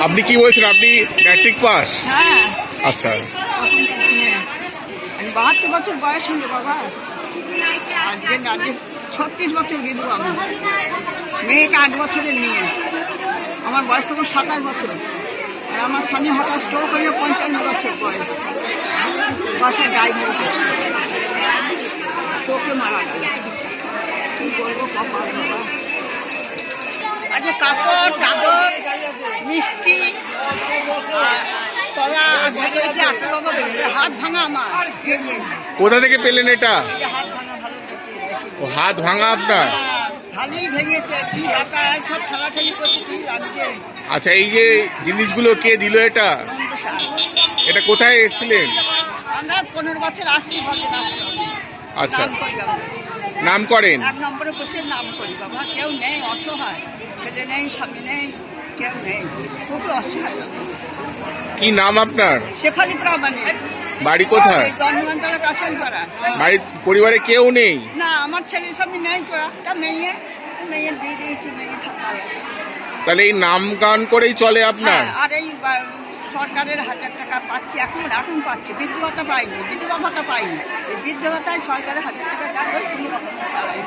আপনি কি বলছেন? আপনি ম্যাট্রিক পাস হ্যাঁ। আচ্ছা। বাহাত্তর বছর বয়স হলো বাবা। আজকে আজকে ছত্রিশ বছর বিধবা মেয়েটা আট বছরের মেয়ে। আমার বয়স তখন সাতাশ বছর। আর আমার স্বামী হঠাৎ স্ট্রোক হয়ে পঞ্চান্ন বছর বয়স। বাসে ড্রাইভার চোখে মারা গেল। কি করব কপাল বাবা আজকে কাপড় চাদর মিষ্টি তলা ভেতরে যে আছে বাবা হাত ভাঙা আমার কোথা থেকে পেলেন এটা? হাত ভাঙা ও হাত ভাঙা আপনার? লাগছে আচ্ছা এই যে জিনিসগুলো কে দিল এটা? এটা কোথায় এসেছিলেন? আচ্ছা। নাম নাম করেন? এক নম্বরে বসে নাম করি বাবা কেউ নেই অসহায়। ছেলে নেই স্বামী নেই কেউ নেই। খুবই অসহায়। কি নাম আপনার? শেফালি প্রামাণিক। বাড়ি কোথায়? কাশাল বাড়ির পরিবারে কেউ নেই? না আমার ছেলে স্বামী নেই তো একটা মেয়ে। মেয়ের বিয়ে দিয়েছি মেয়ে থাকা তাহলে এই নাম গান করেই চলে আপনার? হ্যাঁ, আর এই সরকারের হাজার টাকা পাচ্ছি এখন এখন পাচ্ছি। বৃদ্ধ ভাতা পাইনি বিধবা ভাতা পাইনি। এই বৃদ্ধ ভাতায় সরকারের হাজার টাকা দেওয়া হয় কোনো রকমের চালাই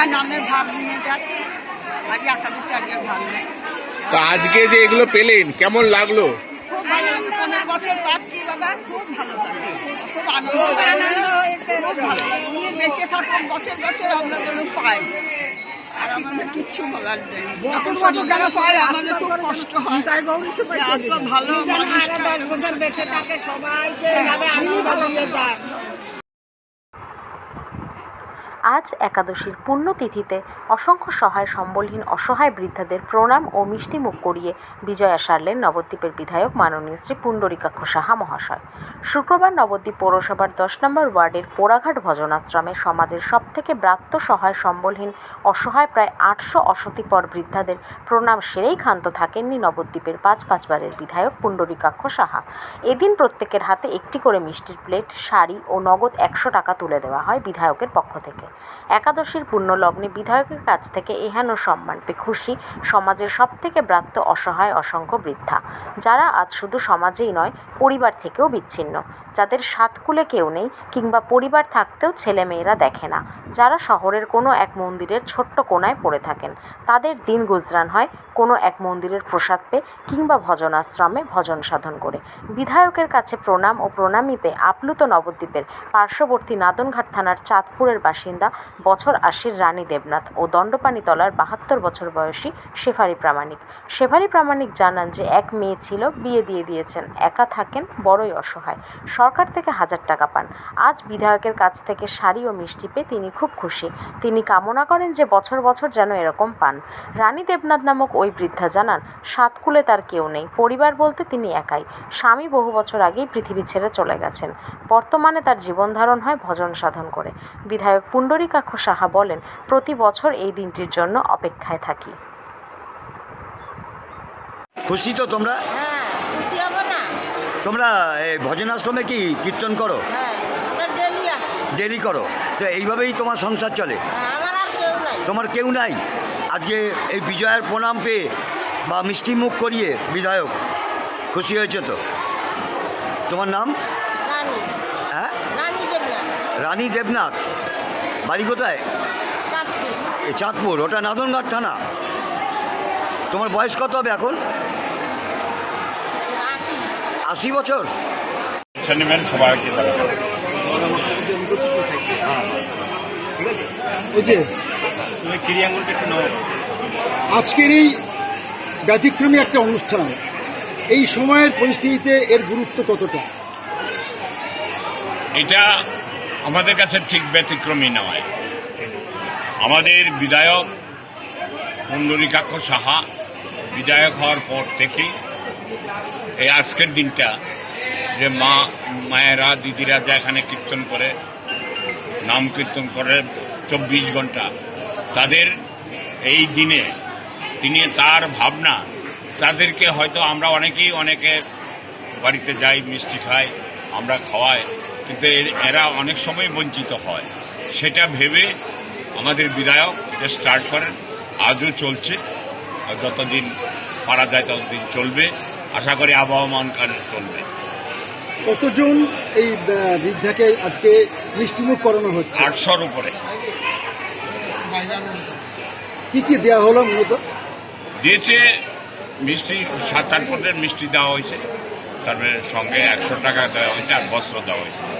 আর নামের ভাব নিয়ে যাক আজ একাদশী আজকের ভাব নেই। তো আজকে যে এগুলো পেলেন কেমন লাগল? খুব ভালো পনেরো বছর পাচ্ছি বাবা খুব ভালো লাগে। খুব আনন্দ লাগে খুব ভালো লাগে। উনি বেঁচে থাকুন বছর বছর আমরা যেন পাই। কিচ্ছু বলার নেই। বছর বছর যারা পায় আমাদের খুব কষ্ট হয়। এত ভালো মানুষটা। দশ বছর বেঁচে থাকে সবাইকে এভাবে আনন্দ দিয়ে যায়। আজ একাদশীর পুণ্যতিথিতে অসংখ্য সহায় সম্বলহীন অসহায় বৃদ্ধাদের প্রণাম ও মিষ্টিমুখ করিয়ে বিজয়া সারলেন নবদ্বীপের বিধায়ক মাননীয় শ্রী পুণ্ডরিকাক্ষ সাহা মহাশয়। শুক্রবার নবদ্বীপ পৌরসভার দশ নম্বর ওয়ার্ডের পোড়াঘাট ভজনাশ্রমে সমাজের সবথেকে ব্রাত্য সহায় সম্বলহীন অসহায় প্রায় আটশো অশতিপর বৃদ্ধাদের প্রণাম সেরেই ক্ষান্ত থাকেননি নবদ্বীপের পাঁচ পাঁচবারের বিধায়ক পুণ্ডরিকাক্ষ সাহা। এদিন প্রত্যেকের হাতে একটি করে মিষ্টির প্লেট, শাড়ি ও নগদ একশো টাকা তুলে দেওয়া হয় বিধায়কের পক্ষ থেকে। একাদশীর পুণ্যলগ্নে বিধায়কের কাছ থেকে এহেন সম্মান পেয়ে খুশি সমাজের সবথেকে ব্রাত্য অসহায় অসংখ্য বৃদ্ধা, যারা আজ শুধু সমাজেই নয়, পরিবার থেকেও বিচ্ছিন্ন। যাদের সাতকুলে কেউ নেই কিংবা পরিবার থাকতেও ছেলেমেয়েরা দেখে না, যারা শহরের কোনো এক মন্দিরের ছোট্ট কোনায় পড়ে থাকেন। তাদের দিন গুজরান হয় কোনো এক মন্দিরের প্রসাদ পেয়ে কিংবা ভজনাশ্রমে ভজন সাধন করে। বিধায়কের কাছে প্রণাম ও প্রণামী পেয়ে আপ্লুত নবদ্বীপের পার্শ্ববর্তী নাদনঘাট থানার চাঁদপুরের বাসিন্দা বছর আশির রানী দেবনাথ ও দণ্ডপানিতলার বাহাত্তর বছর বয়সী শেফালি প্রামাণিক। শেফালি প্রামাণিক জানান যে, এক মেয়ে ছিল, বিয়ে দিয়ে দিয়েছেন। একা থাকেন, বড়ই অসহায়। সরকার থেকে হাজার টাকা পান। আজ বিধায়কের কাছ থেকে শাড়ি ও মিষ্টি পেয়ে তিনি খুব খুশি। তিনি কামনা করেন যে, বছর বছর যেন এরকম পান। রানী দেবনাথ নামক ওই বৃদ্ধা জানান, সাতকুলে তার কেউ নেই। পরিবার বলতে তিনি একাই। স্বামী বহু বছর আগেই পৃথিবী ছেড়ে চলে গেছেন। বর্তমানে তার জীবনধারণ হয় ভজন সাধন করে। বিধায়ক পুণ্ডরিকাক্ষ সাহা বলেন প্রতি বছর এই দিনটির জন্য অপেক্ষায় থাকি। খুশি তো তোমরা? হ্যাঁ তোমরা এই ভজনাশ্রমে কি কীর্তন করো? হ্যাঁ ডেলি দেরি করো। তো এইভাবেই তোমার সংসার চলে? হ্যাঁ, আমার আর কেউ নাই। তোমার কেউ নাই? আজকে এই বিজয়ের প্রণাম পেয়ে বা মিষ্টি মুখ করিয়ে বিধায়ক খুশি হয়েছে তো? তোমার নাম? হ্যাঁ? রানী দেবনাথ? বাড়ি কোথায়? এই চাঁদপুর ওটা নাদনঘাট থানা। তোমার বয়স কত হবে এখন? আশি। বছর? সেন্টিমেন্ট সবাইকে দরকার এই যে তুমি চিড়ি আঙুলটা একটু নাও। আজকের এই ব্যতিক্রমী একটা অনুষ্ঠান এই সময়ের পরিস্থিতিতে এর গুরুত্ব কতটা? এটা আমাদের কাছে ঠিক ব্যতিক্রমী নয়। আমাদের বিধায়ক পুণ্ডরিকাক্ষ সাহা বিধায়ক হওয়ার পর থেকেই এই আজকের দিনটা যে মা, মায়েরা, দিদিরা যা এখানে কীর্তন করে, নাম কীর্তন করে চব্বিশ ঘণ্টা, তাদের এই দিনে তিনি তার ভাবনা, তাদেরকে হয়তো আমরা অনেকেই অনেকে বাড়িতে যাই, মিষ্টি খাই, আমরা খাওয়াই কিন্তু এর- অনেক সময় বঞ্চিত হয়। সেটা ভেবে আমাদের বিধায়ক যে স্টার্ট করেন। আজও চলছে। আর যতদিন পারা যায় ততদিন চলবে। আশা করি আবহমান কাল চলবে। কতজন এই বৃদ্ধাকে আজকে মিষ্টিমুখ করানো হচ্ছে? আটশোর উপরে। কি কি দেওয়া হলো মূলত? দিয়েছে মিষ্টি সাত আট পদের মিষ্টি দেওয়া হয়েছে। তারপরে সঙ্গে একশো টাকা দেওয়া হয়েছে আর বস্ত্র দেওয়া হয়েছে।